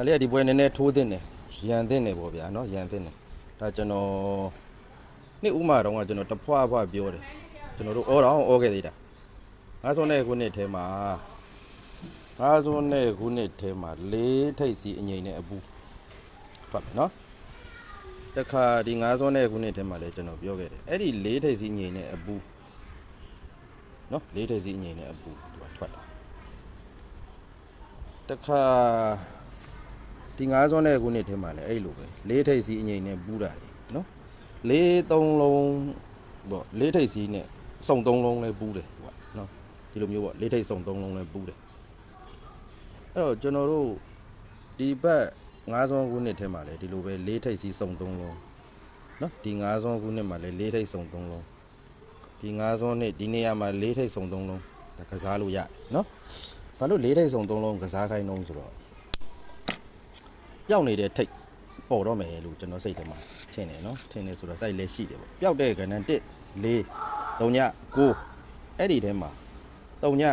ဒါလေးကဒီပွဲနည်းနည်းထိုးသင့်တယ်ရန်သင့်တယ်ပေါ့ဗျာနော်ရန်သင့်တယ်ဒါကျွန်တော်နှစ်ဥမာတော့ကကျွန်တော်တဖွာဖွာပြောတယ်ကျွန်တော်တို့အော်တော့အော်ခဲ့သေးတာငါးစုံတဲ့ခုနှစ်ထဲမှာငါးစုံတဲ့ခုနှစ်ထဲမှာလေးထိပ်စီအငိမ့်နဲ့အပူဖတ်မယ်နော်တခါဒီငါးစုံတဲ့ခုနှစ်ထဲမှာလည်းကျွန်တော်ပြောခဲ့တယ်အဲ့ဒီလေးထိပ်စီအငိမ့်နဲ့အပူနော်လေးထိပ်စီအငိမ့်နဲ့အပူသူကထွက်တာတခါ ဒီငါးစွန်းတဲ့ခုနှစ်ထဲမှာလည်းအဲ့လိုပဲလေးထိပ်စီအငိမ့်နဲ့ပူးတာလေနော်လေးသုံးလုံးပေါ့လေးထိပ်စီနဲ့စုံသုံးလုံးလည်းပူးတယ်သူကနော်ဒီလိုမျိုးပေါ့လေးထိပ်စုံသုံးလုံးလည်းပူးတယ်အဲ့တော့ကျွန်တော်တို့ဒီဘက်ငါးစွန်းခုနှစ်ထဲမှာလည်းဒီလိုပဲလေးထိပ်စီစုံသုံးလုံးနော်ဒီငါးစွန်းခုနှစ်မှာလည်းလေးထိပ်စုံသုံးလုံးဒီငါးစွန်းနှစ်ဒီနေရာမှာလေးထိပ်စုံသုံးလုံးဒါကစားလို့ရတယ်နော်ဘာလို့လေးထိပ်စုံသုံးလုံးကစားခိုင်းတော့ဆိုတော့ ပျောက်နေတဲ့ထိတ်ပေါ်တော့မယ်လို့ကျွန်တော်စိတ်ထဲမှာထင်တယ်နော်ထင်တယ်ဆိုတော့စိုက်လည်းရှိတယ်ပေါ့ပျောက်တဲ့ကဏ္ဍ1 4 3ည9အဲ့ဒီထဲမှာ3ည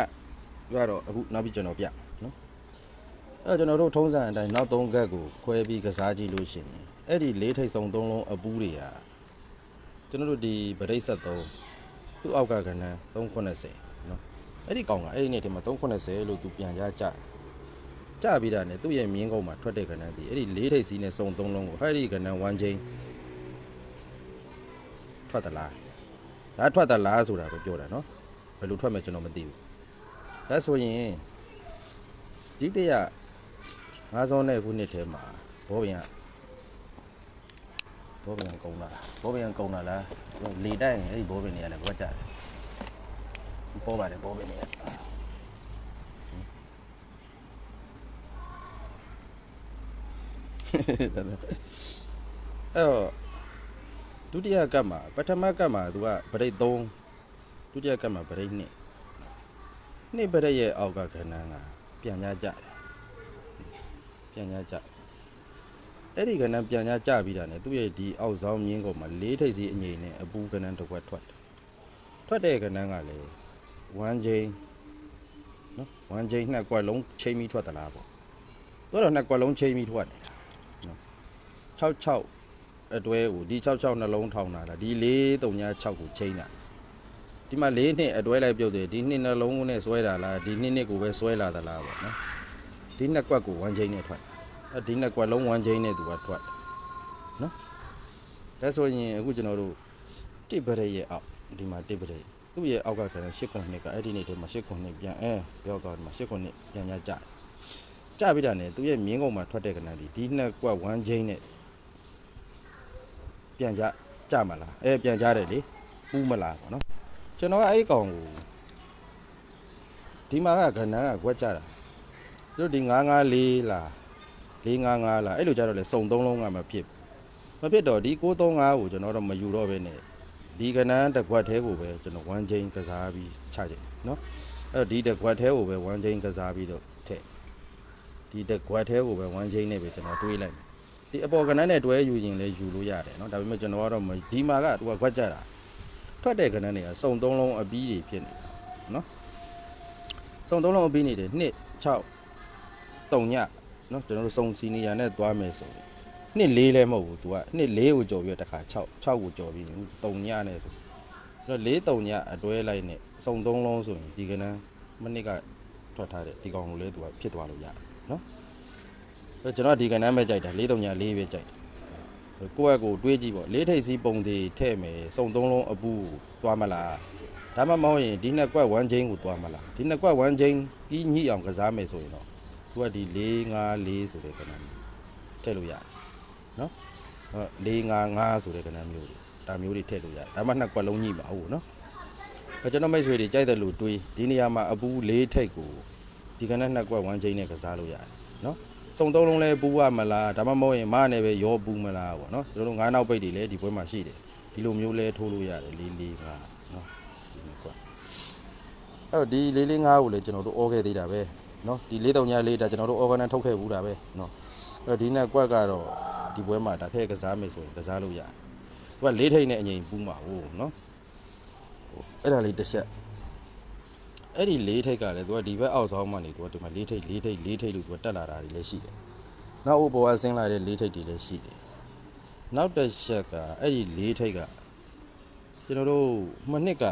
ကတော့အခုနောက်ပြီးကျွန်တော်ပြနော်အဲ့တော့ကျွန်တော်တို့ထုံးစံအတိုင်းနောက်3ကက်ကိုခွဲပြီးကစားကြည့်လို့ရှိရင်အဲ့ဒီလေးထိတ်စုံ3လုံးအပူးတွေကကျွန်တော်တို့ဒီဗရိတ်ဆက်3သူ့အောက်ကကဏ္ဍ390နော်အဲ့ဒီကောင်ကအဲ့ဒီနေ့ထဲမှာ390လို့သူပြန်ကြကြတယ် ကြပြီးတာနဲ့သူ့ရဲ့မြင်းကုန်းမှာထွက်တဲ့ကဏ္ဍဒီအဲ့ဒီလေးထိပ်စီးနဲ့စုံသုံးလုံးကိုဟဲ့ဒီကဏ္ဍ1ချင်းထွက်သလားဒါထွက်သလားဆိုတာပဲပြောတာနော်ဘယ်လိုထွက်မယ်ကျွန်တော်မသိဘူးဒါဆိုရင်ဒီတရငါးစုံတဲ့ခုနှစ်ထဲမှာဘောပြန်ဘောပြန်ကုန်းလာဘောပြန်ကုန်းလာလားလေတိုက်ရင်အဲ့ဒီဘောပြန်တွေကလည်းဘွက်ကြတယ်ပေါ်ပါတယ်ဘောပြန်တွေက အဲ့တော့ဒုတိယကပ်မှာပထမကပ်မှာသူကဗရိတ်3ဒုတိယကပ်မှာဗရိတ်2နှစ်ဗရိတ်ရဲ့အောက်ကခဏန်းကပြန်ကြကြတယ်ပြန်ကြကြအဲ့ဒီခဏန်းပြန်ကြကြပြီးတာ ਨੇ သူ့ရဲ့ဒီအောက်ဆောင်မြင်းကောင်မှာလေးထိပ်စီအငိမ့်နဲ့အပူခဏန်းတစ်ခွက်ထွက်တယ်ထွက်တဲ့ခဏန်းကလည်း1ချိန်နော်1ချိန်နှစ်ကွက်လုံးချိန်ပြီးထွက်သလားပေါ့တော့တော့နှစ်ကွက်လုံးချိန်ပြီးထွက်နေတာ 66အတွဲကိုဒီ66နှလုံးထောင်တာလားဒီ436ကိုချိန်တာဒီမှာ4နှစ်အတွဲလိုက်ပြုတ်တယ်ဒီနှစ်နှလုံးကိုနဲ့ဆွဲတာလားဒီနှစ်နှစ်ကိုပဲဆွဲလာသလားပေါ့နော်ဒီနှစ်ကွက်ကို1ချိန်နဲ့ထွက်အဲဒီနှစ်ကွက်လုံး1ချိန်နဲ့သူကထွက်နော်ဒါဆိုရင်အခုကျွန်တော်တို့တစ်ပရက်ရဲ့အောက်ဒီမှာတစ်ပရက်သူ့ရဲ့အောက်ကခဏ8ခုနှစ်ကအဲ့ဒီနေ့တည်းမှာ8ခုနှစ်ပြန်အဲပြောတော့ဒီမှာ8ခုနှစ်ပြန်ညကြကြပြီးတာ ਨੇ သူ့ရဲ့မြင်းကုန်းမှာထွက်တဲ့ကဏ္ဍဒီဒီနှစ်ကွက်1ချိန်နဲ့ ပြန်ကြကြမလားအဲပြန်ကြတယ်လေပူးမလားပေါ့နော်ကျွန်တော်ကအဲ့ဒီကောင်ကိုဒီမှာကကဏ္ဍကကွက်ကြတာသူတို့ဒီ954လား455လားအဲ့လိုကြတော့လေစုံသုံးလုံးကမဖြစ်မဖြစ်တော့ဒီ635ကိုကျွန်တော်တော့မယူတော့ဘဲနဲ့ဒီကဏ္ဍတစ်ခွက်သေးကိုပဲကျွန်တော်1ချိန်ကစားပြီးချခြင်းနော်အဲ့တော့ဒီတစ်ခွက်သေးကိုပဲ1ချိန်ကစားပြီးတော့ထည့်ဒီတစ်ခွက်သေးကိုပဲ1ချိန်နဲ့ပဲကျွန်တော်တွေးလိုက်မယ် ဒီအပေါ်ကဏ္ဍနဲ့တွဲယူရင်လည်းယူလို့ရတယ်เนาะဒါပေမဲ့ကျွန်တော်ကတော့မဒီမှာကသူကခွက်ကြတာထွက်တဲ့ကဏ္ဍတွေကစုံသုံးလုံးအပီးတွေဖြစ်နေတာเนาะစုံသုံးလုံးအပီးနေတယ်2 6 3ညเนาะကျွန်တော်တို့စုံစီနီယာနဲ့သွားမယ်ဆိုရင်နှစ်လေးလည်းမဟုတ်ဘူးသူကနှစ်လေးကိုကြော်ပြီးတော့တစ်ခါ6 6ကိုကြော်ပြီးရင်3ညနဲ့ဆိုတော့4 3ညအတွဲလိုက်နဲ့စုံသုံးလုံးဆိုရင်ဒီကဏ္ဍမနစ်ကထွက်ထားတဲ့ဒီကောင်ကိုလည်းသူကဖြစ်သွားလို့ရတယ်เนาะ အဲ့ ကျွန်တော်ဒီကဏ္ဍမဲ့ကြိုက်တာ၄3ညာ၄ပဲကြိုက်တယ်ကိုယ့်အကိုတွေးကြည့်ပေါ့လေးထိပ်စီးပုံသေးထဲ့မယ်စုံသုံးလုံးအပူသွားမလားဒါမှမဟုတ်ရင်ဒီနှစ်ကွက်1ချင်းကိုသွားမလားဒီနှစ်ကွက်1ချင်းကြီးညှိအောင်ကစားမယ်ဆိုရင်တော့သူကဒီ4 5 4ဆိုတဲ့ကဏ္ဍမျိုးထည့်လို့ရတယ်နော်ဟုတ်4 5 5ဆိုတဲ့ကဏ္ဍမျိုးတွေဒါမျိုးတွေထည့်လို့ရတယ်ဒါမှနှစ်ကွက်လုံးညှိပါဘူးနော်အဲ့ကျွန်တော်မိတ်ဆွေတွေကြိုက်တယ်လို့တွေးဒီနေရာမှာအပူ၄ထိပ်ကိုဒီကဏ္ဍနှစ်ကွက်1ချင်းနဲ့ကစားလို့ရတယ်နော် စုံသုံးလုံးလဲပူရမလားဒါမှမဟုတ်ရင်မနဲ့ပဲရောပူမလားပေါ့နော်ကျွန်တော်တို့ငါးနောက်ပိတ်တွေလည်းဒီဘွဲမှာရှိတယ်ဒီလိုမျိုးလဲထိုးလို့ရတယ်လေးလေးငါနော်ဒီလိုကွာအဲ့တော့ဒီလေးလေးငါးကိုလည်းကျွန်တော်တို့အောခဲ့သေးတာပဲနော်ဒီလေးတုံညာလေးဒါကျွန်တော်တို့အော်ဂန်ထုတ်ခဲ့ဘူးတာပဲနော်အဲ့တော့ဒီနဲ့ကွက်ကတော့ဒီဘွဲမှာဒါထည့်ကစားမယ်ဆိုရင်ကစားလို့ရတယ်သူကလေးထိတ်နဲ့အငိမ်ပူးမှာဟုတ်နော်ဟိုအဲ့ဒါလေးတစ်ချက် အဲ့ဒီလေးထိတ်ကလည်းသူကဒီဘက်အောက်ဆောင်မှနေသူကဒီမှာလေးထိတ်လေးထိတ်လေးထိတ်လို့သူကတက်လာတာတွေလည်းရှိတယ်နောက်ဥပေါ်ကဆင်းလာတဲ့လေးထိပ်တွေလည်းရှိတယ်နောက်တစ်ချက်ကအဲ့ဒီလေးထိပ်ကကျွန်တော်တို့မနှစ်က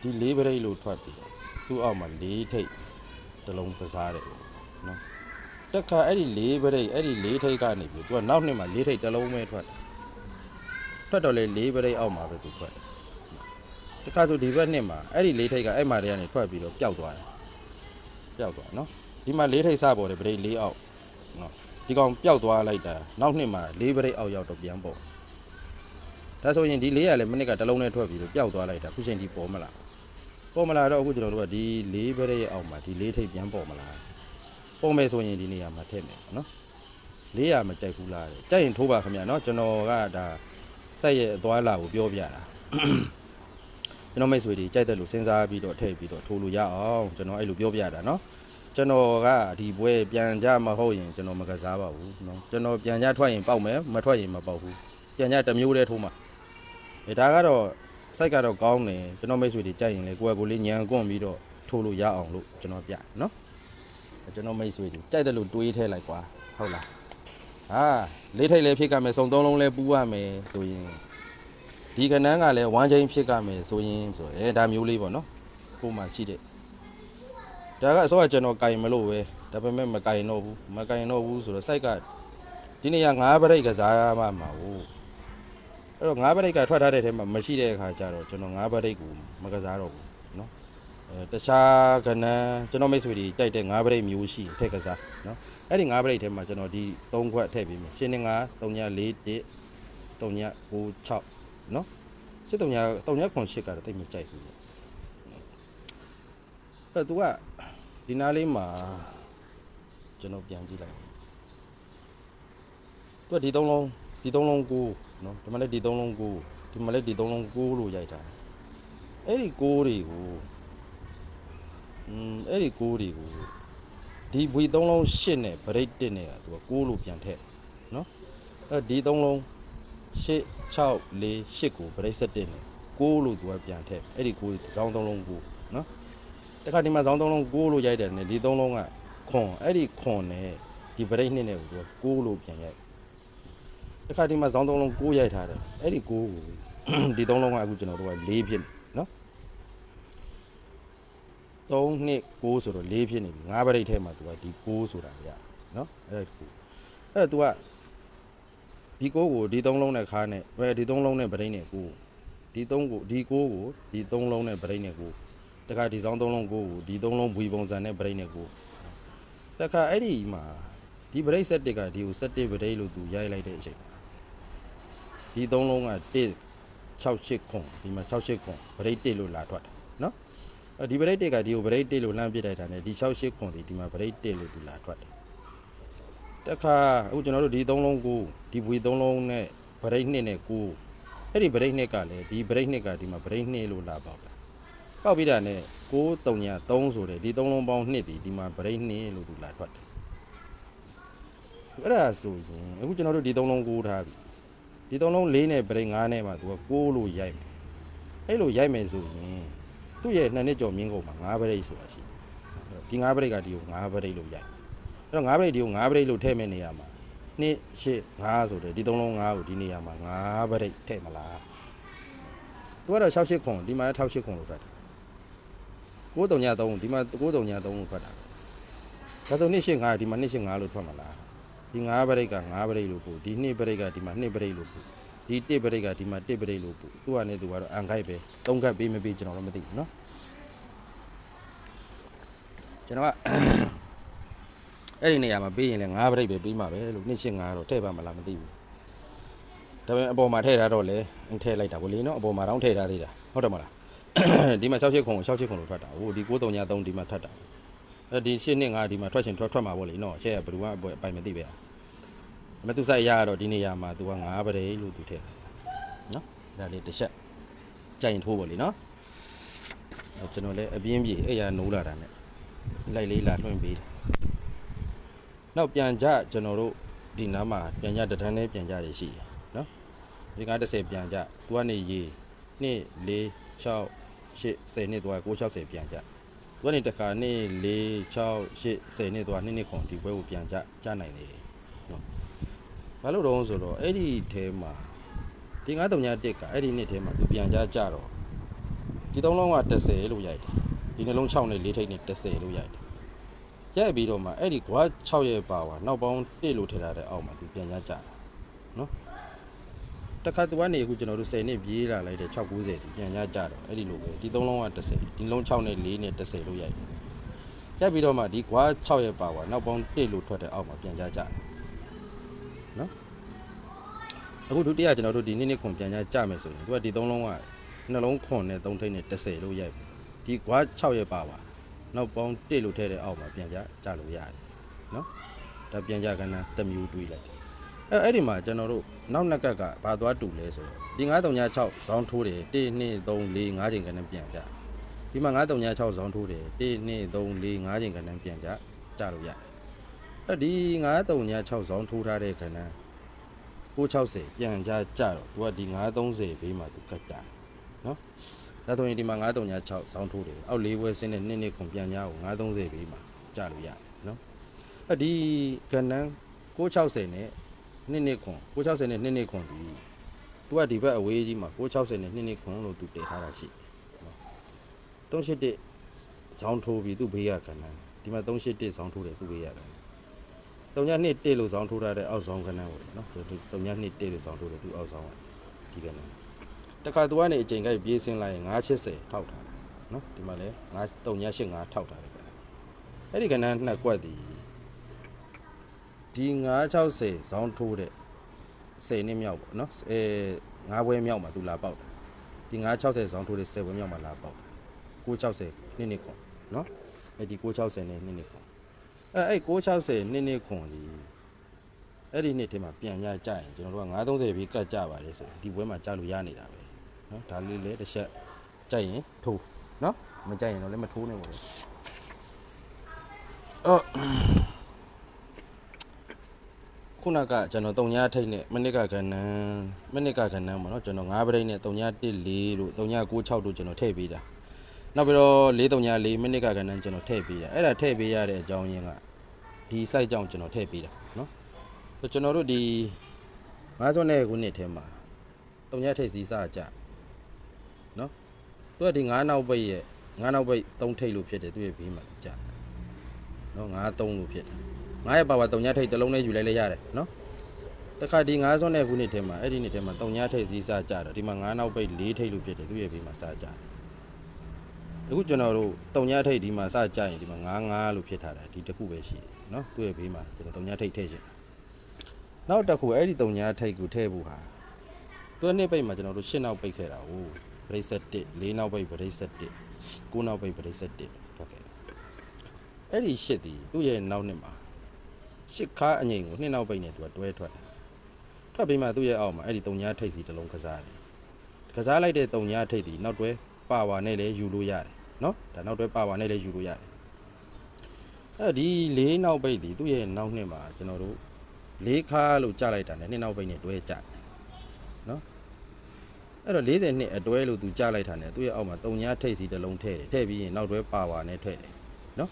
ဒီလေးပရိတ်လို့ထွက်ပြီးတော့သူ့အောက်မှာလေးထိပ်တစ်လုံးကစားတယ်နော်တက်ခါအဲ့ဒီလေးပရိတ်အဲ့ဒီလေးထိပ်ကနေပြီးသူကနောက်နှစ်မှာလေးထိပ်တစ်လုံးပဲထွက်တယ်ထွက်တော့လေလေးပရိတ်အောက်မှာပဲသူထွက်တယ် တခါဆိုဒီဘက်နှစ်မှာအဲ့ဒီလေးထိပ်ကအဲ့မှာတည်းကနေထွက်ပြီးတော့ပျောက်သွားတယ်ပျောက်သွားနော်ဒီမှာလေးထိပ်စပေါ်တယ်ပရိတ်လေးအောက်နော်ဒီကောင်ပျောက်သွားလိုက်တာနောက်နှစ်မှာလေးပရိတ်အောက်ရောက်တော့ပြန်ပေါ်ဒါဆိုရင်ဒီလေးကလည်းမနစ်ကတစ်လုံးနဲ့ထွက်ပြီးတော့ပျောက်သွားလိုက်တာခုချိန်ဒီပေါ်မလားပေါ်မလာတော့အခုကျွန်တော်တို့ကဒီလေးပရိတ်အောက်မှာဒီလေးထိပ်ပြန်ပေါ်မလားပေါ်မယ်ဆိုရင်ဒီနေရာမှာထည့်မယ်နော်လေးရမကြိုက်ဘူးလားတဲ့ကြိုက်ရင်ထိုးပါခင်ဗျာနော်ကျွန်တော်ကဒါစိုက်ရဲ့အသွားလာကိုပြောပြတာ ကျွန်တော်မိတ်ဆွေတွေကြိုက်တယ်လို့စဉ်းစားပြီးတော့ထည့်ပြီးတော့ထိုးလို့ရအောင်ကျွန်တော်အဲ့လိုပြောပြတာနော်ကျွန်တော်ကဒီပွဲပြန်ကြမဟုတ်ရင်ကျွန်တော်မကစားပါဘူးနော်ကျွန်တော်ပြန်ကြထွက်ရင်ပေါက်မယ်မထွက်ရင်မပေါက်ဘူးပြန်ကြတစ်မျိုးတည်းထိုးမှာအဲဒါကတော့စိုက်ကတော့ကောင်းတယ်ကျွန်တော်မိတ်ဆွေတွေကြိုက်ရင်လေကိုယ့်အကိုလေးညံကွန့်ပြီးတော့ထိုးလို့ရအောင်လို့ကျွန်တော်ပြနော်ကျွန်တော်မိတ်ဆွေတွေကြိုက်တယ်လို့တွေးထဲလိုက်ကွာဟုတ်လားဟာလေးထိတ်လေးဖြစ်ကမယ်စုံသုံးလုံးလေးပူးရမယ်ဆိုရင် ဒီကနန်းကလည်းဝမ်းချင်းဖြစ်ကမယ်ဆိုရင်ဆိုရဲဒါမျိုးလေးပေါ့နော်ကိုမှရှိတဲ့ဒါကအစောကကျွန်တော်ကင်မလို့ပဲဒါပေမဲ့မကင်တော့ဘူးမကင်တော့ဘူးဆိုတော့ site ကဒီနေ့က9ပရိတ်ကစားရမှာမှာဟုတ်အဲ့တော့9ပရိတ်ကထွက်ထားတဲ့ထဲမှာမရှိတဲ့အခါကျတော့ကျွန်တော်9ပရိတ်ကိုမကစားတော့ဘူးနော်အဲတခြားကနန်းကျွန်တော်မိတ်ဆွေတွေတိုက်တဲ့9ပရိတ်မျိုးရှိထည့်ကစားနော်အဲ့ဒီ9ပရိတ်ထဲမှာကျွန်တော်ဒီ3ခွက်ထည့်ပေးမယ်ရှင်းနေ9 3ည4 1 3ည9 6 နော်စစ်တုံညာတုံညာခွန်ရှစ်ကတော့တိတ်မကြိုက်ဘူးပေါ့အဲ့သူကဒီနားလေးမှာကျွန်တော်ပြန်ကြည့်လိုက်သူကဒီသုံးလုံးဒီသုံးလုံးကိုနော်ဒီမှာလည်းဒီသုံးလုံးကိုဒီမှာလည်းဒီသုံးလုံးကိုလို့ရိုက်တာအဲ့ဒီကိုတွေကိုอืมအဲ့ဒီကိုတွေကိုဒီဘွေသုံးလုံးရှစ်နဲ့ဗရိတ်တစ်နဲ့ကသူကကိုလို့ပြန်ထည့်နော်အဲ့ဒီသုံးလုံး ရှစ်6 4 8ကိုဗရိတ်ဆက်တင်တယ်6လို့သူကပြန်ထည့်အဲ့ဒီ6ဒီဇောင်းသုံးလုံးကိုနော်တခါဒီမှာဇောင်းသုံးလုံး6လို့ရိုက်တယ်နဲ့ဒီသုံးလုံးကခွန်အဲ့ဒီခွန်နဲ့ဒီဗရိတ်နှစ်နဲ့ကိုသူက6လို့ပြန်ရိုက်တခါဒီမှာဇောင်းသုံးလုံး6ရိုက်ထားတယ်အဲ့ဒီ6ကိုဒီသုံးလုံးကအခုကျွန်တော်တို့က4ဖြစ်နေနော်3နှစ်6ဆိုတော့4ဖြစ်နေပြီ5ဗရိတ်ထဲမှာသူကဒီ6ဆိုတာရနော်အဲ့ဒါအဲ့ဒါသူက ဒီကိုးကိုဒီသုံးလုံးနဲ့ခါနဲ့ဘယ်ဒီသုံးလုံးနဲ့ဗရိတ်နဲ့ကိုဒီသုံးကိုဒီကိုးကိုဒီသုံးလုံးနဲ့ဗရိတ်နဲ့ကိုတခါဒီဆောင်သုံးလုံးကိုကိုဒီသုံးလုံးဘွေပုံစံနဲ့ဗရိတ်နဲ့ကိုတခါအဲ့ဒီမှာဒီဗရိတ်ဆက်တစ်ကဒီကိုဆက်တစ်ဗရိတ်လို့သူရိုက်လိုက်တဲ့အချိန်ဒီသုံးလုံးက1 68ခွန်ဒီမှာ68ခွန်ဗရိတ်1လို့လာထွက်တယ်နော်အဲဒီဗရိတ်1ကဒီကိုဗရိတ်1လို့လှမ်းပစ်လိုက်တာ ਨੇ ဒီ68ခွန်ဒီဒီမှာဗရိတ်1လို့သူလာထွက်တယ် တခါအခုကျွန်တော်တို့ဒီသုံးလုံးကိုဒီဘွေသုံးလုံးနဲ့ဗရိတ်နှစ်နဲ့ကိုအဲ့ဒီဗရိတ်နှစ်ကလည်းဒီဗရိတ်နှစ်ကဒီမှာဗရိတ်နှစ်လို့လာပေါက်တာပေါက်ပြီးတာနဲ့6 3ည3ဆိုတဲ့ဒီသုံးလုံးပေါင်းနှစ်ဒီဒီမှာဗရိတ်နှစ်လို့သူလာထွက်တယ်အဲ့ဒါဆိုရင်အခုကျွန်တော်တို့ဒီသုံးလုံးကိုထားပြီဒီသုံးလုံး၄နဲ့ဗရိတ်5နဲ့မှသူက6လို့ရိုက်မယ်အဲ့လိုရိုက်မယ်ဆိုရင်သူ့ရဲ့နှစ်နှစ်ကျော်မြင်းကုန်မှာ5ဗရိတ်ဆိုတာရှိတယ်ဒီ5ဗရိတ်ကဒီကို5ဗရိတ်လို့ရိုက် အဲ့တော့9ဗရိတ်ဒီကို9ဗရိတ်လို့ထည့်မဲ့နေရမှာ2 8 5ဆိုတယ်ဒီသုံးလုံး9ကိုဒီနေရာမှာ9ဗရိတ်ထည့်မလားသူကတော့6 8ခွန်ဒီမှာ6 8ခွန်လို့ထွက်တယ်9 3ည3ဒီမှာ9 3ည3လို့ထွက်တာဒါဆို2 8 5ဒီမှာ2 8 5လို့ထွက်မလားဒီ9ဗရိတ်က9ဗရိတ်လို့ပို့ဒီ2ဗရိတ်ကဒီမှာ2ဗရိတ်လို့ပို့ဒီ1ဗရိတ်ကဒီမှာ1ဗရိတ်လို့ပို့သူကလည်းသူကတော့အန်ခိုက်ပဲ3ခက်ပေးမပေးကျွန်တော်တော့မသိဘူးเนาะကျွန်တော်က အဲ့ဒီနေရာမှာပေးရင်လည်း9ပြိတ်ပဲပေးမှာပဲလို့နှစ်ရှင်း9တော့ထည့်ပါမလားမသိဘူးဒါပေမဲ့အပေါ်မှာထည့်ထားတော့လေထည့်လိုက်တာကိုလေနော်အပေါ်မှာတောင်းထည့်ထားသေးတာဟုတ်တယ်မလားဒီမှာ68ခုံကို68ခုံလို့ထွက်တာဟိုဒီ9393ဒီမှာထွက်တာအဲဒီရှင်းနှစ်9ဒီမှာထွက်ရှင်ထွက်ထွက်မှာပေါ့လေနော်အချက်ကဘယ်သူကအပိုင်မသိပဲမသူဆိုင်ရတော့ဒီနေရာမှာ तू က9ပြိတ်လို့ तू ထည့်နော်ဒါလေးတစ်ချက်ကြိုင်ထိုးပေါ့လေနော်ကျွန်တော်လည်းအပြင်းပြေအဲ့ရနိုးလာတာနဲ့လိုက်လေးလာလွှင့်ပေးတယ် နောက်ပြန်ကြကျွန်တော်တို့ဒီနားမှာပြန်ကြတထန်းလေးပြန်ကြရရှိတယ်နော်ဒီကား30ပြန်ကြသူကနေရေ2 4 6 8 10နှစ်သွား960ပြန်ကြသူကနေတခါနေ့4 6 8 10နှစ်သူကနှစ်နှစ်ခွန်ဒီပွဲကိုပြန်ကြကြနိုင်တယ်နော်ဘာလို့တော့ဆိုတော့အဲ့ဒီထဲမှာဒီ931ကအဲ့ဒီနှစ်ထဲမှာသူပြန်ကြကြတော့ဒီသုံးလုံးက30လို့ရိုက်တယ်ဒီနှလုံး6နဲ့4ထိပ်နဲ့30လို့ရိုက်တယ် ရိုက်ပြီးတော့မှအဲ့ဒီကွာ6ရဲ့ပါဝါနောက်ပေါင်း1လို့ထည့်ထားတဲ့အောက်မှာသူပြန်ကြကြတာနော်တခါသူကနေအခုကျွန်တော်တို့10နှစ်ပြေးလာလိုက်တဲ့690သူပြန်ကြကြတော့အဲ့ဒီလိုပဲဒီသုံးလုံးက30ဒီလုံး6နဲ့4နဲ့30လို့ရိုက်တယ်ရိုက်ပြီးတော့မှဒီကွာ6ရဲ့ပါဝါနောက်ပေါင်း1လို့ထွက်တဲ့အောက်မှာပြန်ကြကြတယ်နော်အခုဒုတိယကျွန်တော်တို့ဒီနေ့နေ့ခွန်ပြန်ကြကြမယ်ဆိုရင်သူကဒီသုံးလုံးကနှလုံးခွန်နဲ့3ထိပ်နဲ့30လို့ရိုက်ပြီဒီကွာ6ရဲ့ပါဝါ နောက်ပေါင်း1လို့ထည့်တဲ့အောက်မှာပြန်ကြကြလို့ရတယ်နော်ဒါပြန်ကြကဏ္ဍတစ်မျိုးတွေးလိုက်တယ်အဲအဲ့ဒီမှာကျွန်တော်တို့နောက်နှစ်ကက်ကဘာသွားတူလဲဆိုတော့ဒီ9336ဇောင်းထိုးတယ်1 2 3 4 5ချိန်ကဏ္ဍပြန်ကြဒီမှာ9336ဇောင်းထိုးတယ်1 2 3 4 5ချိန်ခဏန်းပြန်ကြကြလို့ရတယ်အဲ့ဒီ9336ဇောင်းထိုးထားတဲ့ခဏန်း660ပြန်ကြကြတော့ तू ကဒီ930ဘေးမှာ तू ကတ်ကြတယ်နော် ဒါဆိုရင်ဒီမှာ9336ဇောင်းထိုးတယ်အောက်လေးဝဲစင်းနဲ့နှစ်နှစ်ခွန်ပြန်ကြကို930ဘေးမှာကြလို့ရတယ်နော်အဲ့ဒီခဏန်း660နဲ့နှစ်နှစ်ခွန်660နဲ့နှစ်နှစ်ခွန်ဒီ तू ကဒီဘက်အဝေးကြီးမှာ660နဲ့နှစ်နှစ်ခွန်လို့ तू တည်ထားတာရှိတယ်381ဇောင်းထိုးပြီးသူ့ဘေးရကဏ္ဍဒီမှာ381ဇောင်းထိုးတယ်သူ့ဘေးရကဏ္ဍတုံညာနှစ်1လို့ဇောင်းထိုးထားတဲ့အောက်ဇောင်းကဏ္ဍပေါ့နော်တုံညာနှစ်1လို့ဇောင်းထိုးတယ်သူ့အောက်ဇောင်းကဒီကဏ္ဍ တခါသူကနေအချိန်ကိုက်ပြေးဆင်းလိုက်ရင်980ထောက်ထားတယ်နော်ဒီမှာလဲ9 385ထောက်ထားတယ်ကဏ္ဍအဲ့ဒီကဏ္ဍနှစ်ကွက်ဒီဒီ960ဇောင်းထိုးတဲ့10နှစ်မြောက်ပေါ့နော်အဲ9ဘွဲမြောက်မှာသူလာပေါက်တယ်ဒီ960ဇောင်းထိုးတဲ့10ဘွဲမြောက်မှာလာပေါက်တယ်660နှစ်နှစ်ခွန်နော်အဲ့ဒီ660နဲ့နှစ်နှစ်ခွန်အဲ့အဲ့660နှစ်နှစ်ခွန်ဒီအဲ့ဒီနှစ်ထဲမှာပြန်ရကြရင်ကျွန်တော်တို့က930ပြီးကတ်ကြပါလေဆိုဒီဘွဲမှာကြလို့ရနေတာပဲ နော်ဒါလေးလည်းတစ်ချက်ကြိုက်ရင်ထိုးနော်မကြိုက်ရင်တော့လည်းမထိုးနဲ့ပါဘူးအော်ခုနကကျွန်တော်တုံညာထိတ်နဲ့မိနစ်ကကဏ္ဍမိနစ်ကကဏ္ဍပေါ့နော်ကျွန်တော်9ပြိတ်နဲ့တုံညာ14လို့တုံညာ96တို့ကျွန်တော်ထည့်ပေးတာနောက်ပြီးတော့၄တုံညာ4မိနစ်ကကဏ္ဍကျွန်တော်ထည့်ပေးတာအဲ့ဒါထည့်ပေးရတဲ့အကြောင်းရင်းကဒီ site ကြောင့်ကျွန်တော်ထည့်ပေးတာနော်ဆိုကျွန်တော်တို့ဒီ59ခုနှစ်ထဲမှာတုံညာထိတ်စီစကြ သူကဒီ9နောက်ပိတ်ရဲ့9နောက်ပိတ်3ထိတ်လို့ဖြစ်တယ်သူရဲ့ဘေးမှာကြเนาะ9 3လို့ဖြစ်တယ်9ရဲ့ပါဝါတုံညထိတ်တစ်လုံးနဲ့ယူလိုက်လဲရတယ်เนาะတခါဒီ50နဲ့ခုနှစ်ထဲမှာအဲ့ဒီနှစ်ထဲမှာတုံညထိတ်စီစကြတော့ဒီမှာ9နောက်ပိတ်4ထိတ်လို့ဖြစ်တယ်သူရဲ့ဘေးမှာစကြတယ် အခုကျွန်တော်တို့တုံညာထိတ်ဒီမှာစကြရင်ဒီမှာ99လို့ဖြစ်ထားတာဒီတစ်ခုပဲရှိတယ်เนาะသူ့ရဲ့ဘေးမှာကျွန်တော်တုံညာထိတ်ထည့်ရှင်နောက်တစ်ခုအဲ့ဒီတုံညာထိတ်ကိုထည့်ဖို့ဟာသူ့နှစ်ပိတ်မှာကျွန်တော်တို့ရှင်းနောက်ပိတ်ခဲ့တာဟုတ် ဗရိတ်ဆက်1၄နောက်ပိတ်ဗရိတ်ဆက်1ကိုနောက်ပိတ်ဗရိတ်ဆက်1ထွက်ခဲ့အဲ့ဒီရှစ်ဒီသူ့ရဲ့နောက်နှစ်မှာရှစ်ခါအငိမ်ကိုနှစ်နောက်ပိတ်နဲ့သူကတွဲထွက်တယ်ထွက်ပြီးမှသူ့ရဲ့အောက်မှာအဲ့ဒီတုံညာထိတ်စီတစ်လုံးကစားတယ်ကစားလိုက်တဲ့တုံညာထိတ်ဒီနောက်တွဲပါဝါနဲ့လည်းယူလို့ရတယ်နော်ဒါနောက်တွဲပါဝါနဲ့လည်းယူလို့ရတယ်အဲဒီလေးနောက်ပိတ်ဒီသူ့ရဲ့နောက်နှစ်မှာကျွန်တော်တို့လေးခါလို့ကြားလိုက်တာနဲ့နှစ်နောက်ပိတ်နဲ့တွဲကြတယ်နော် အဲ့တော့40နှစ်အတွဲလို့သူကြားလိုက်တာနဲ့သူ့ရဲ့အောက်မှာတုံညာထိတ်စီတစ်လုံးထည့်တယ်ထည့်ပြီးရင်နောက်တွဲပါဝါနဲ့ထည့်တယ်နော်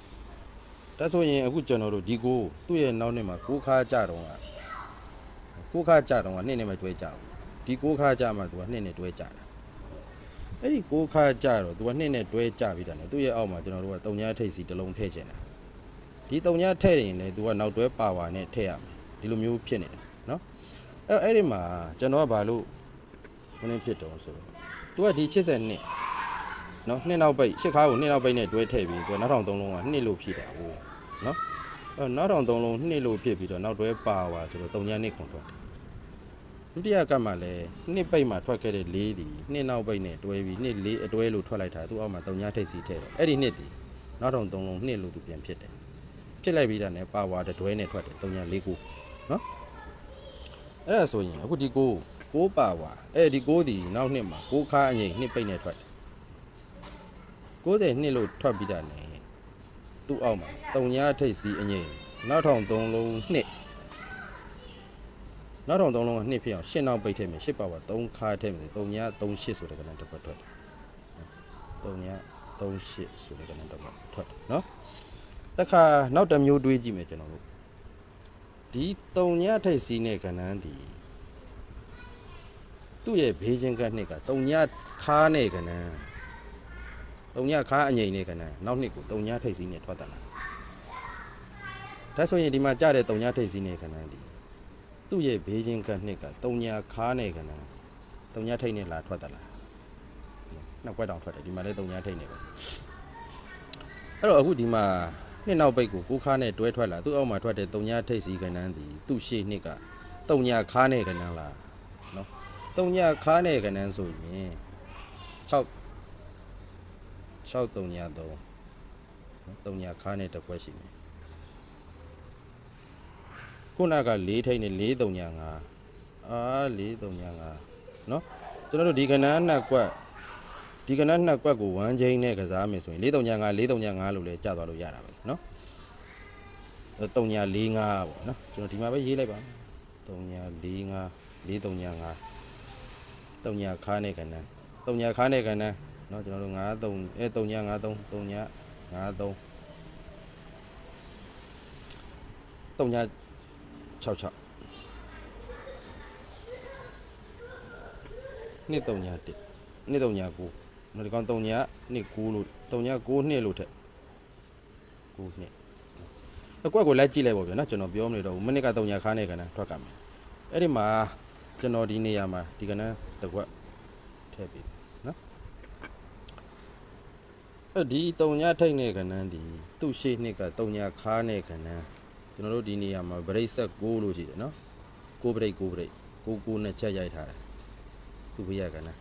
ဒါဆိုရင်အခုကျွန်တော်တို့ဒီကိုသူ့ရဲ့နောက်နှစ်မှာကိုးခါကြတော့ကကိုးခါကြတော့ကနှစ်နဲ့မတွဲကြဘူးဒီကိုးခါကြမှာသူကနှစ်နဲ့တွဲကြတာအဲ့ဒီကိုခါကြတော့သူကနှစ်နဲ့တွဲကြပြီးတာနဲ့သူ့ရဲ့အောက်မှာကျွန်တော်တို့ကတုံညာထိတ်စီတစ်လုံးထည့်ချင်တာဒီတုံညာထည့်ရင်လည်းသူကနောက်တွဲပါဝါနဲ့ထည့်ရမယ်ဒီလိုမျိုးဖြစ်နေတယ်နော်အဲ့အဲ့ဒီမှာကျွန်တော်ကဘာလို့ ခင်းဖြစ်တော့ဆိုတော့သူကဒီ80နှစ်နော်နှစ်နောက်ပိတ်ရှစ်ခါကိုနှစ်နောက်ပိတ်နဲ့တွဲထည့်ပြီးသူကနောက်ထောင်သုံးလုံးကနှစ်လို့ဖြစ်တာဟိုနော်အဲ့နောက်ထောင်သုံးလုံးနှစ်လို့ဖြစ်ပြီးတော့နောက်တွဲပါဝါဆိုတော့တုံညာနှစ်ခွန်ထွက်တယ်ဒုတိယကပ်မှာလည်းနှစ်ပိတ်မှာထွက်ခဲ့တဲ့လေးဒီနှစ်နောက်ပိတ်နဲ့တွဲပြီးနှစ်လေးအတွဲလို့ထွက်လိုက်တာသူ့အောက်မှာတုံညာထိတ်စီထဲတော့အဲ့ဒီနှစ်ဒီနောက်တော့သုံးလုံးနှစ်လို့သူပြန်ဖြစ်တယ်ဖြစ်လိုက်ပြီးတာနဲ့ပါဝါတတွဲနဲ့ထွက်တယ်တုံညာလေးကိုနော်အဲ့ဒါဆိုရင်အခုဒီကို ကိုပါဝါအဲ့ဒီကိုဒီနောက်နှစ်မှာကိုခါအငိမ်နှစ်ပိတ်နဲ့ထွက်တယ်90နှစ်လို့ထွက်ပြီးတာနဲ့သူ့အောက်မှာတုံညာထိတ်စီအငိမ်နောက်ထောင်သုံးလုံးနှစ်နောက်တော့သုံးလုံးကနှစ်ဖြစ်အောင်ရှင်းနောက်ပိတ်ထည့်မယ်ရှစ်ပါပါ3ခါထည့်မယ်3ည38ဆိုတဲ့ကဏ္ဍတစ်ပတ်ထွက်တယ်3ည38 38ဆိုတဲ့ကဏ္ဍတော့ထွက်တယ်နော်တခါနောက်တစ်မျိုးတွေးကြည့်မယ်ကျွန်တော်တို့ဒီတုံညထိတ်စီးတဲ့ကဏ္ဍဒီ သူ့ရဲ့ဘေးချင်းကနှစ်ကတုံညခါနဲ့ကဏ္ဍတုံညခါအငိမ့်နဲ့ကဏ္ဍနောက်နှစ်ကိုတုံညထိတ်စီးနဲ့ထွက်တယ်လားဒါဆိုရင်ဒီမှာကြားတဲ့တုံညထိတ်စီးတဲ့ကဏ္ဍဒီသူ့ရဲ့ဘေးချင်းကနှစ်ကတုံညခါနဲ့ကဏ္ဍတုံညထိတ်နဲ့လာထွက်တယ်လားနှစ်ကွက်တောင်ထွက်တယ်ဒီမှာလည်းတုံညာထိတ်နေပဲအဲ့တော့အခုဒီမှာနှစ်နောက်ပိတ်ကိုကိုခါနဲ့တွဲထွက်လာသူ့အောက်မှာထွက်တဲ့တုံညာထိတ်စီကဏ္ဍဒီသူ့ရှေ့နှစ်ကတုံညာခါနဲ့ကဏ္ဍလား နော်တုံညာခါနဲ့ကဏ္ဍဆိုရင်6 6တုံညာ3နော်တုံညာခါနဲ့တစ်ခွက်ရှိမယ်ခုနက4ထိတ်နဲ့4တုံညာ5အာ4တုံညာ5နော်ကျွန်တော်တို့ဒီကဏ္ဍနှစ်ကွက် ဒီကနက်နှစ်ကွက်ကို1ချိန်နဲ့ကစားမယ်ဆိုရင်435 435လို့လည်းကြာသွားလို့ရတာပဲเนาะ3ညာ45ပေါ့เนาะကျွန်တော်ဒီမှာပဲရေးလိုက်ပါ3ညာ45 435 3ညာ ခါနဲ့ကနန်း3ညာခါနဲ့ကနန်းเนาะကျွန်တော်တို့53အဲ3ညာ53 3ညာ53 3ညာ66နှစ်3ညာ1နှစ်3ညာ9နော်ဒီကောင်3ညာနှစ်9လို့3ညာ9နှစ်လို့ထက်9နှစ်အကွက်ကိုလိုက်ကြည့်လိုက်ပါဗျာနော်ကျွန်တော်ပြောမနေတော့ဘူးမိနစ်က3ညာခါနဲ့ကနန်းထွက်ကမယ်အဲ့ဒီမှာ ကျွန်တော်ဒီနေရာမှာဒီကနန်းတစ်ကွက်ထည့်ပေးနော်အဲ့ဒီ3ညာထိတ်နဲ့ကနန်းဒီသူ့ရှေ့နှစ်က3ညာခါနဲ့ကနန်းကျွန်တော်တို့ဒီနေရာမှာဗရိတ်ဆက်6လို့ရှိတယ်နော်6ဗရိတ်6ဗရိတ်6 6နဲ့ချက်ရိုက်ထားတယ်သူ့ဘေးရကနန်း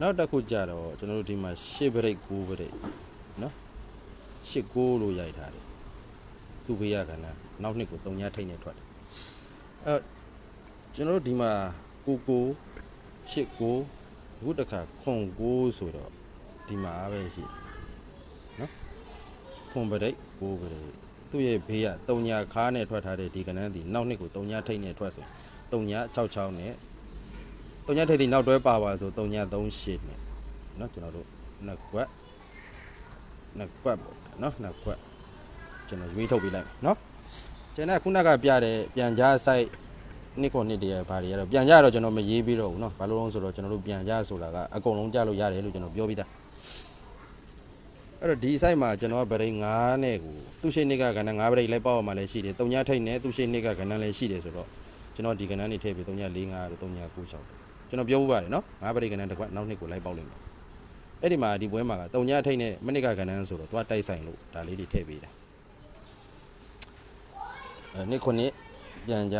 နောက်တစ်ခုကြတော့ကျွန်တော်တို့ဒီမှာ10 break 9 break နော်10 9လို့ရိုက်ထားတယ်သူဘေးရကဏ္ဍနောက်နှစ်ကို3ညထိတ်နေထွက်တယ်အဲ ကျွန်တော်တို့ဒီမှာ99 89အခုတခါ99ဆိုတော့ဒီမှာပဲရှိနော်ခွန်ပရိတ်ကိုပရိတ်သူ့ရဲ့ဘေးကတုံညာခါနဲ့ထွက်ထားတဲ့ဒီကဏ္ဍဒီနောက်နှစ်ကိုတုံညာထိတ်နဲ့ထွက်ဆိုတုံညာ66နဲ့တုံညာထိတ်ဒီနောက်တွဲပါပါဆိုတုံညာ38နဲ့နော်ကျွန်တော်တို့နှစ်ကွက်နှစ်ကွက်ပေါ့နော်နှစ်ကွက်ကျွန်တော်ရွေးထုတ်ပေးလိုက်နော်ကျွန်တော်ခုနကပြတဲ့ပြန်ကြား site နှစ်ခုနှစ်တည်းရဘာတွေရတော့ပြန်ကြတော့ကျွန်တော်မရေးပြီးတော့ဘူးเนาะဘာလို့လဲဆိုတော့ကျွန်တော်တို့ပြန်ကြဆိုတာကအကုန်လုံးကြားလို့ရတယ်လို့ကျွန်တော်ပြောပြီးသားအဲ့တော့ဒီ site မှာကျွန်တော်ကဗရိတ်9နဲ့ကိုသူ့ရှိနှစ်ကကဏ္ဍ9ဗရိတ်လိုက်ပေါ့မှာလည်းရှိတယ်တုံညာထိပ်နဲ့သူ့ရှိနှစ်ကကဏ္ဍလည်းရှိတယ်ဆိုတော့ကျွန်တော်ဒီကဏ္ဍနေထည့်ပြီး345တို့396ကျွန်တော်ပြောဖို့ပါတယ်နော်ငါးပရိကဏ္ဍတစ်ခွက်နောက်နှစ်ကိုလိုက်ပေါက်လိမ့်မယ်အဲ့ဒီမှာဒီပွဲမှာကတုံညာထိတ်နဲ့မနစ်ကကဏ္ဍဆိုတော့သွားတိုက်ဆိုင်လို့ဒါလေးတွေထည့်ပေးတာအဲနှစ်ခုနှစ်ပြန်ကြ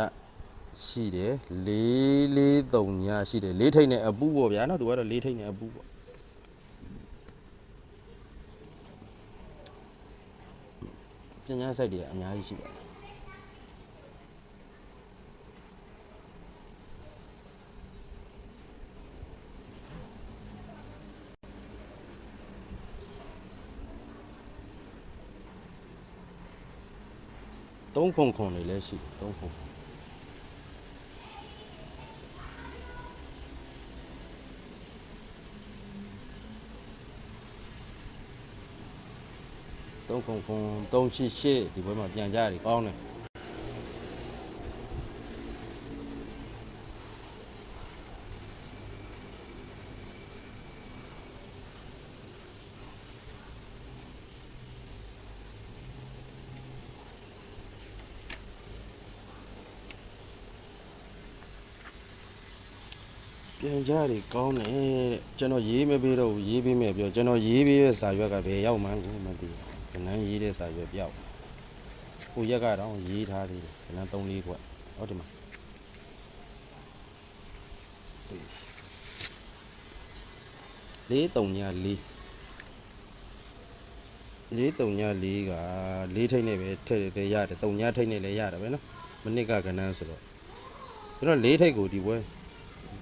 ရှိတယ်လေးလေးတုံညာရှိတယ်လေးထိတ်နဲ့အပူပေါ့ဗျာနော်သူကတော့လေးထိတ်နဲ့အပူပေါ့ပြန်ညာဆိုင်တွေကအများကြီးရှိပါတယ်သုံးခုခုနေလည်းရှိတယ်သုံးခု သုံးခုခုသုံးရှိရှိဒီဘက်မှာပြန်ကြရတယ်ကောင်းတယ်ပြန်ကြရတယ်ကောင်းတယ်တဲ့ကျွန်တော်ရေးမပေးတော့ဘူးရေးပေးမယ်ပြောကျွ န်တော်ရေးပေးတဲ့စာရွက်ကဘယ်ရောက်မှန်းကိုမသိဘူးခဏရေးတဲ့စာရွက်ပြောက်ဟိုရက်ကတော့ရေးထားသေးတယ်ခဏ3လေးခွက်ဟုတ်တယ်မလေးတုံညာလေးလေးတုံညာလေးကလေးထိတ်နဲ့ပဲထည့်တယ်ရတယ်တုံညာထိတ်နဲ့လည်းရတယ်ပဲနော်မနစ်ကကဏ္ဍဆိုတော့ကျွန်တော်လေးထိတ်ကိုဒီပွဲ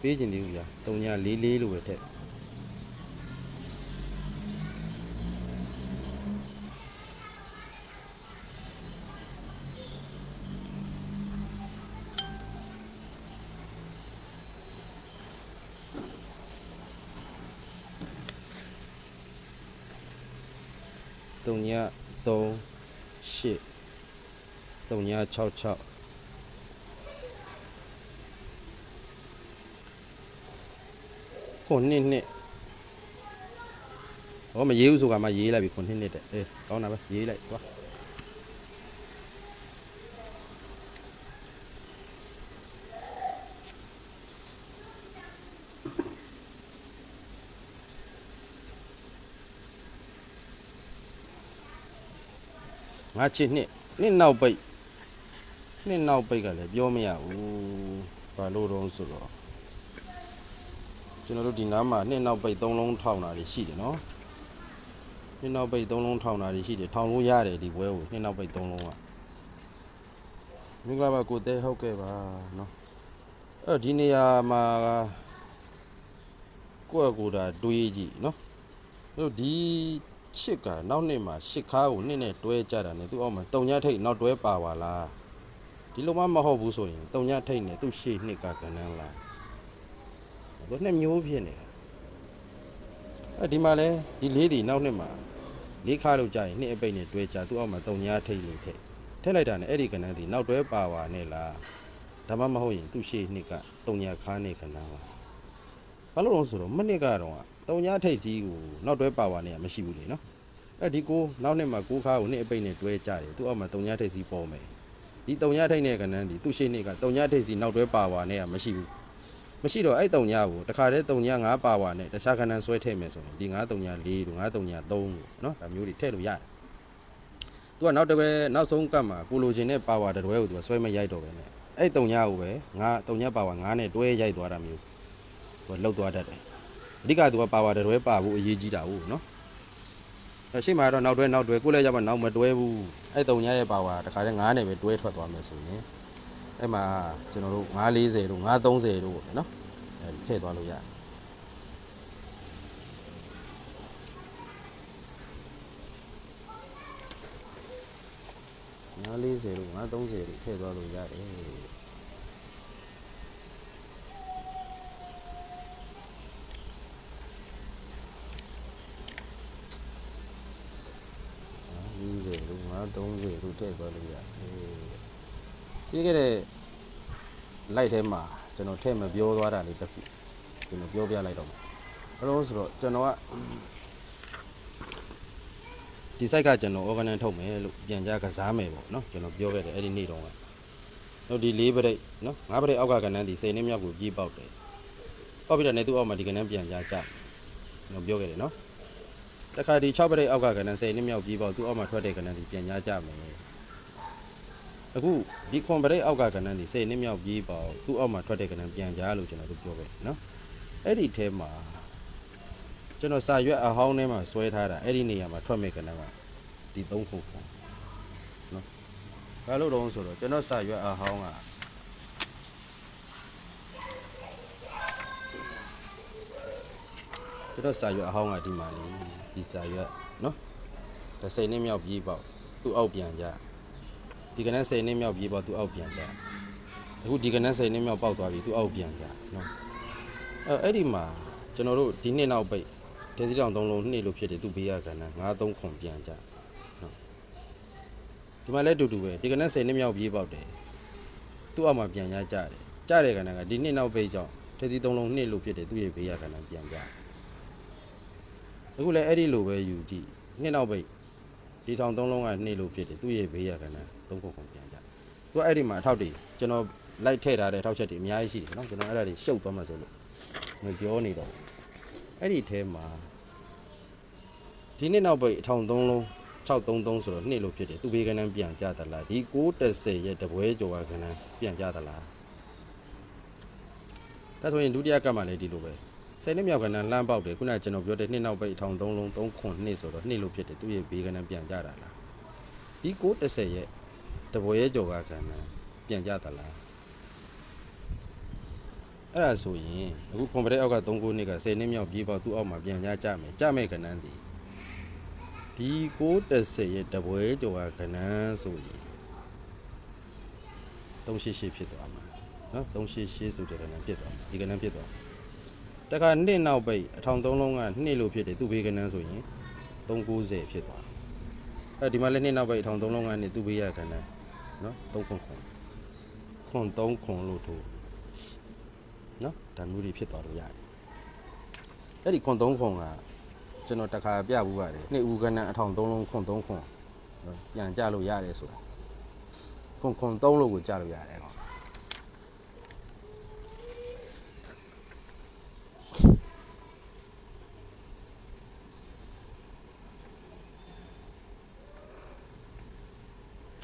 ပေးခြင်းသေးဘူးဗျာတုံညာလေးလေးလို့ပဲထည့် 3ည3 8 3ည66ခုနှစ်နှစ်ဟောမရေးဘူးဆိုကမှရေးလိုက်ပြီခုနှစ်နှစ်တဲ့အေးကောင်းတာပဲရေးလိုက်ကွာ ငါချစ်နှစ်နှစ်နောက်ပိတ်နှစ်နောက်ပိတ်ကလည်းပြောမရဘူးဘာလို့တော့ဆိုတော့ကျွန်တော်တို့ဒီနားမှာနှစ်နောက်ပိတ်သုံးလုံးထောင်တာတွေရှိတယ်နော်နှစ်နောက်ပိတ်သုံးလုံးထောင်တာတွေရှိတယ်ထောင်လို့ရတယ်ဒီဘွဲကိုနှစ်နောက်ပိတ်သုံးလုံးကမင်္ဂလာပါကိုတဲဟုတ်ကဲ့ပါနော်အဲ့တော့ဒီနေရာမှာကိုယ့်အကူတာတွေးကြည့်နော်အဲ့တော့ဒီ ချစ်ကနောက်နှစ်မှာရှစ်ခါကိုနှစ်နဲ့တွဲကြတာ ਨੇ သူ့အောက်မှာတုံညထိတ်နောက်တွဲပါပါလားဒီလိုမှမဟုတ်ဘူးဆိုရင်တုံညထိတ်နဲ့သူ့ရှေ့နှစ်ကကဏ္ဍလားဘယ်နှစ်မျိုးဖြစ်နေတာအဲ့ဒီမှာလဲဒီလေးဒီနောက်နှစ်မှာလေးခါလို့ကြာရင်နှစ်အပိတ်နဲ့တွဲကြသူ့အောက်မှာတုံညထိတ်လို့ထည့်ထည့်လိုက်တာ ਨੇ အဲ့ဒီကဏ္ဍဒီနောက်တွဲပါပါနဲ့လားဒါမှမဟုတ်ရင်သူ့ရှေ့နှစ်ကတုံညခါနဲ့ကဏ္ဍလားဘာလို့လဲဆိုတော့မနစ်ကတော့ တုံညထိတ်စည်းကိုနောက်တွဲပါပါနဲ့မရှိဘူးလေနော်အဲ့ဒီကိုနောက်နှစ်မှာကိုခါကိုနှစ်အပိတ်နဲ့တွဲကြတယ်သူ့အောက်မှာတုံညထိတ်စီပေါ်မယ်ဒီတုံညထိတ်နဲ့ကနန်းဒီသူ့ရှိနှစ်ကတုံညထိတ်စီနောက်တွဲပါဝါနဲ့ကမရှိဘူးမရှိတော့အဲ့တုံညကိုတခါတည်းတုံည9ပါဝါနဲ့တခြားကနန်းဆွဲထည့်မယ်ဆိုရင်ဒီ9တုံည4တို့9တုံည3တို့နော်ဒါမျိုးတွေထည့်လို့ရတယ်သူကနောက်တစ်ပဲနောက်ဆုံးကတ်မှာကိုလိုချင်တဲ့ပါဝါတစ်တွဲကိုသူကဆွဲမရိုက်တော့ပဲနဲ့အဲ့တုံညကိုပဲ9တုံညပါဝါ9နဲ့တွဲရိုက်သွားတာမျိုးသူကလှုပ်သွားတတ်တယ် အဓိကသူကပါဝါတစ်တွဲပါဖို့အရေးကြီးတာဟုတ်နော်အဲ့ရှိမှတော့နောက်တွဲနောက်တွဲကိုလည်းရမှနောက်မတွဲဘူးအဲ့တုံညရဲ့ပါဝါတခါတည်း9နဲ့ပဲတွဲထွက်သွားမယ်ဆိုရင်အဲ့မှာကျွန်တော်တို့940တို့930တို့ပေါ့နော်အဲ့ထည့်သွားလို့ရတယ်940တို့930တို့ထည့်သွားလို့ရတယ် 940တို့930တို့ထည့်သွားလို့ရတယ်ပြီးခဲ့တဲ့လိုက်ထဲမှာကျွန်တော်ထည့်မပြောသွားတာလေးတစ်ခုကျွန်တော်ပြောပြလိုက်တော့မယ်ဘယ်လိုဆိုတော့ကျွန်တော်ကဒီ site ကကျွန်တော် organize ထုတ်မယ်လို့ပြန်ကြကစားမယ်ပေါ့နော်ကျွန်တော်ပြောခဲ့တယ်အဲ့ဒီနေ့တုန်းကတော့ဒီ၄ပရိတ်နော်၅ပရိတ်အောက်ကကဏ္ဍဒီစိတ်နှင်းမြောက်ကိုပြေးပေါက်တယ်ပေါက်ပြီးတော့နေသူ့အောက်မှာဒီကဏ္ဍပြန်ကြကြကျွန်တော်ပြောခဲ့တယ်နော် တခါဒီ6ပရိတ်အောက်ကကဏ္ဍ10နှစ်မြောက်ပြီးပေါ့သူအောက်မှာထွက်တဲ့ကဏ္ဍဒီပြန်ညာကြမယ်အခုဒီခွန်ပရိတ်အောက်ကကဏ္ဍဒီ10နှစ်မြောက်ပြီးပေါ့သူအောက်မှာထွက်တဲ့ကဏ္ဍပြန်ကြားလို့ကျွန်တော်တို့ပြောခဲ့နော်အဲ့ဒီထဲမှာကျွန်တော်စာရွက်အဟောင်းထဲမှာဆွဲထားတာအဲ့ဒီနေရာမှာထွက်မဲ့ကဏ္ဍကဒီ3ခုပေါ့နော်ဘာလို့တော့ဆိုတော့ကျွန်တော်စာရွက်အဟောင်းကကျွန်တော်စာရွက်အဟောင်းကဒီမှာလေ ဒီစာရွက်နော်ဒါ10နှစ်မြောက်ပြီးပေါ့သူ့အောက်ပြန်ကြဒီကနေ့10နှစ်မြောက်ပြီးပေါ့သူ့အောက်ပြန်ကြအခုဒီကနေ့10နှစ်မြောက်ပေါက်သွားပြီသူ့အောက်ပြန်ကြနော်အဲအဲ့ဒီမှာကျွန်တော်တို့ဒီနှစ်နောက်ပိတ်ဒေသတောင်သုံးလုံးနှစ်လို့ဖြစ်တယ်သူ့ဘေးကကဏ္ဍ9-3ခွန်ပြန်ကြနော်ဒီမှာလည်းတူတူပဲဒီကနေ့10နှစ်မြောက်ပြီးပေါက်တယ်သူ့အောက်မှာပြန်ကြကြတယ်ကြတဲ့ကဏ္ဍကဒီနှစ်နောက်ပိတ်ကြောင့်ဒေသသုံးလုံးနှစ်လို့ဖြစ်တယ်သူ့ရဲ့ဘေးကကဏ္ဍပြန်ကြ အခုလည်းအဲ့ဒီလိုပဲယူကြည့်နှစ်နောက်ပိတ်ဒီထောင်သုံးလုံးကနှစ်လို့ဖြစ်တယ်သူ့ရဲ့ဘေးရကဏ္ဍသုံးခုခုပြန်ကြသူကအဲ့ဒီမှာအထောက်တွေကျွန်တော်လိုက်ထည့်ထားတဲ့အထောက်ချက်တွေအများကြီးရှိတယ်နော်ကျွန်တော်အဲ့ဒါတွေရှုပ်သွားမှဆိုလို့မပြောနေတော့ဘူးအဲ့ဒီထဲမှာဒီနှစ်နောက်ပိတ်အထောင်သုံးလုံး633ဆိုတော့နှစ်လို့ဖြစ်တယ်သူ့ဘေးကဏ္ဍပြန်ကြသလားဒီ630ရဲ့တပွဲကျော်ကကဏ္ဍပြန်ကြသလားဒါဆိုရင်ဒုတိယကပ်မှလည်းဒီလိုပဲ ဆယ်နှစ်မြောက်ကဏ္ဍလမ်းပေါက်တယ်ခုနကကျွန်တော်ပြောတဲ့နှစ်နောက်ပိတ်ထောင်3လုံး3ခွန်နှစ်ဆိုတော့နှစ်လို့ဖြစ်တယ်သူ့ရဲ့ဘေးကဏ္ဍပြန်ကြတာလားဒီ630ရဲ့တပွဲရဲ့ကြော်ကကဏ္ဍပြန်ကြသလားအဲ့ဒါဆိုရင်အခုကွန်ပရက်အောက်က3ခုနှစ်က10နှစ်မြောက်ပြေးပေါက်သူ့အောက်မှာပြန်ကြကြမယ်ကြမယ်ကဏ္ဍဒီဒီ630ရဲ့တပွဲကြော်ကကဏ္ဍဆိုရင်388ဖြစ်သွားမှာနော်388ဆိုတဲ့ကဏ္ဍဖြစ်သွားမှာဒီကဏ္ဍဖြစ်သွားမှာ တခါနှစ်နောက်ပိတ်အထောင်သုံးလုံးကနှစ်လို့ဖြစ်တယ်သူ့ဘေးကနန်းဆိုရင်390ဖြစ်သွားတယ်အဲဒီမှာလည်းနှစ်နောက်ပဲအထောင်သုံးလုံးကနေသူ့ဘေးရခံတယ်နော်3ခွန်ခွန်ခွန်3ခွန်လို့ထိုးနော်ဒါမျိုးတွေဖြစ်သွားလို့ရတယ်အဲ့ဒီခွန်3ခွန်ကကျွန်တော်တစ်ခါပြဘူးပါတယ်နှစ်ဦးကနန်းအထောင်3လုံးခွန်3ခွန်နော်ပြန်ကြလို့ရတယ်ဆိုတာခွန်ခွန်3လို့ကိုကြလို့ရတယ်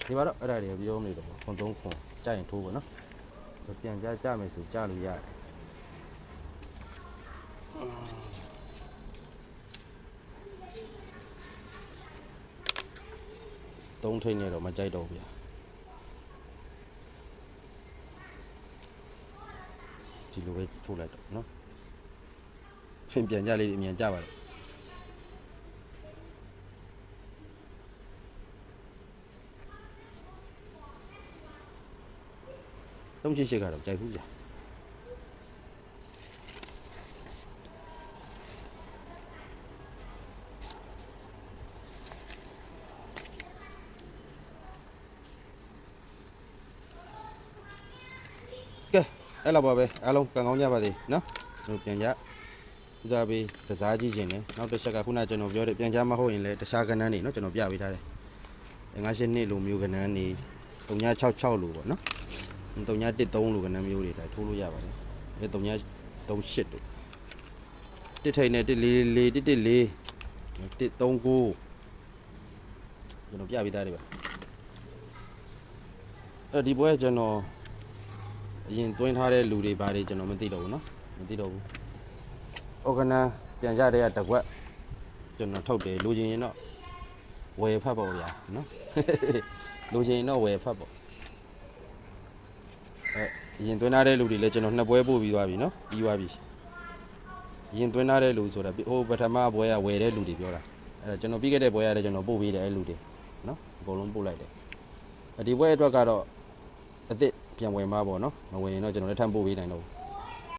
ဒီမှာတော့အဲ့ဒါတွေပြောနေတော့ခွန်သုံးခွန်ကြရင်ထိုးပေါ့နော်ပြန်ကြကြမယ်ဆိုကြလို့ရတယ်သုံးထိတ်နေတော့မကြိုက်တော့ဘူးဗျာဒီလိုပဲထိုးလိုက်တော့နော်ပြန်ပြန်ကြလေးအမြန်ကြပါတော့ 388ကတော့ကြိုက်ဘူးဗျာကဲအဲ့လောက်ပါပဲအားလုံးကံကောင်းကြပါစေနော်တို့ပြန်ကြဦးစားပေးကစားကြည့်ခြင်းနဲ့နောက်တစ်ချက်ကခုနကျွန်တော်ပြောတဲ့ပြန်ကြမဟုတ်ရင်လည်းတခြားကဏ္ဍနေနော်ကျွန်တော်ပြပေးထားတယ်58နှစ်လိုမျိုးကဏ္ဍနေ0966လိုပေါ့နော် 3913လိုကဏ္ဍမျိုးတွေဒါထိုးလို့ရပါတယ်အဲ3938တို့တစ်ထိန်နဲ့144 114 139ကျွန်တော်ပြပေးသားတယ်ပါအဲဒီပွဲကျွန်တော်အရင်တွင်းထားတဲ့လူတွေဘာတွေကျွန်တော်မသိတော့ဘူးเนาะမသိတော့ဘူးဩကနာပြန်ကြတဲ့ကတကွက်ကျွန်တော်ထုတ်တယ်လူချင်းရင်တော့ဝယ်ဖတ်ပေါ့ဗျာเนาะ လူချင်းရင်တော့ဝယ်ဖတ်ပေါ့ အဲအရင်သွင်းထားတဲ့လူတွေလည်းကျွန်တော်နှစ်ပွဲပို့ပြီးသွားပြီနော်ပြီးသွားပြီအရင်သွင်းထားတဲ့လူဆိုတာဟိုပထမပွဲကဝယ်တဲ့လူတွေပြောတာအဲဒါကျွန်တော်ပြီးခဲ့တဲ့ပွဲကလည်းကျွန်တော်ပို့ပေးတယ်အဲလူတွေနော်အကုန်လုံးပို့လိုက်တယ်အဒီပွဲအတွက်ကတော့အစ်စ်ပြန်ဝင်ပါပေါ့နော်မဝင်ရင်တော့ကျွန်တော်လည်းထပ်ပို့ပေးနိုင်တော့ဘူး